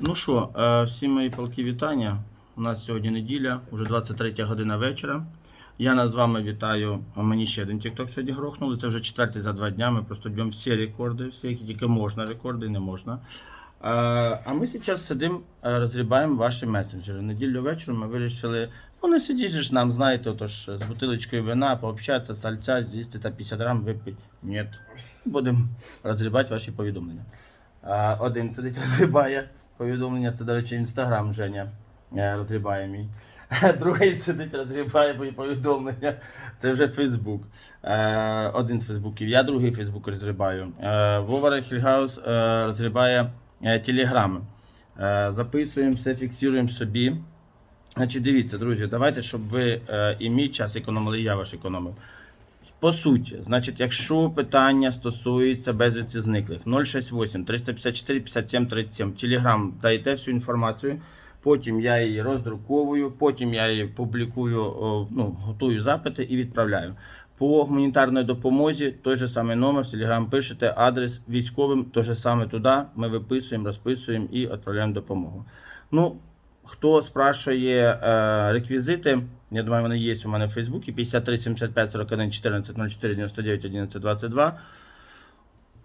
Ну що, е, всі мої палки вітання. У нас сьогодні неділя, вже 23 година вечора. Я нас з вами вітаю. Мені ще один TikTok сьогодні грохнули. Це вже четвертий за два дня. Ми просто б'ємо всі рекорди, всі, які тільки можна, рекорди не можна. Е, А ми зараз сидимо, е, розгрібаємо ваші месенджери. Неділю вечором ми вирішили, ну не ж нам, знаєте, отож з бутилочкою вина, пообщатися, сальця, з'їсти та 50 грам випити. Ні. Будемо розгрібати ваші повідомлення. Один сидить, розгрібає повідомлення. Це, до речі, інстаграм Женя е, розгрібає мій. Другий сидить, розгрібає мої повідомлення. Це вже Фейсбук. Е, Один з Фейсбуків. Я другий Фейсбук розгрібаю. Е, Вова Рахільгаус е, розгрібає телеграми. Записуємо все, фіксуємо собі. Значить, дивіться, друзі, давайте, щоб ви і мій час економили, і я ваш економив. По суті, значить, якщо питання стосується безвісті зниклих 068 354 57 37, Телеграм дайте всю інформацію. Потім я її роздруковую, потім я її публікую, ну, готую запити і відправляю. По гуманітарної допомозі той же самий номер, Телеграм пишете, адрес військовим, то же саме туди. Ми виписуємо, розписуємо і відправляємо допомогу. Ну, хто спрашує е, реквізити, я думаю, вони є у мене в Фейсбуці 53 75 41 14 04 99 11 22.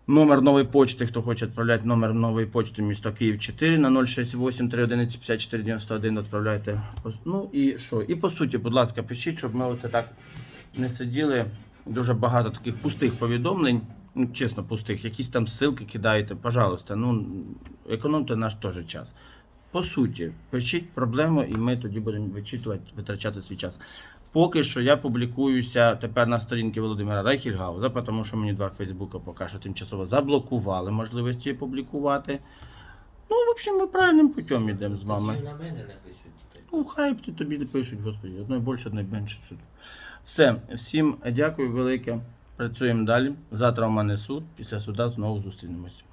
Номер нової почти, хто хоче відправляти номер нової почти місто Київ 4 на 068 311 54 91 відправляйте. Ну і що? І по суті, будь ласка, пишіть, щоб ми оце так не сиділи. Дуже багато таких пустих повідомлень. Ну, чесно, пустих, якісь там ссылки кидаєте, пожалуйста, ну економте наш теж час. По суті, пишіть проблему, і ми тоді будемо вичитувати, витрачати свій час. Поки що я публікуюся тепер на сторінці Володимира Райхільгауза, тому що мені два Фейсбука поки що тимчасово заблокували можливості публікувати. Ну, в общем, ми правильним путем йдемо з вами. На мене напишуть. Ну, хай тобі не пишуть, господи, одної більше, одної менше. Все, всім дякую велике. Працюємо далі. Завтра у мене суд. Після суда знову зустрінемось.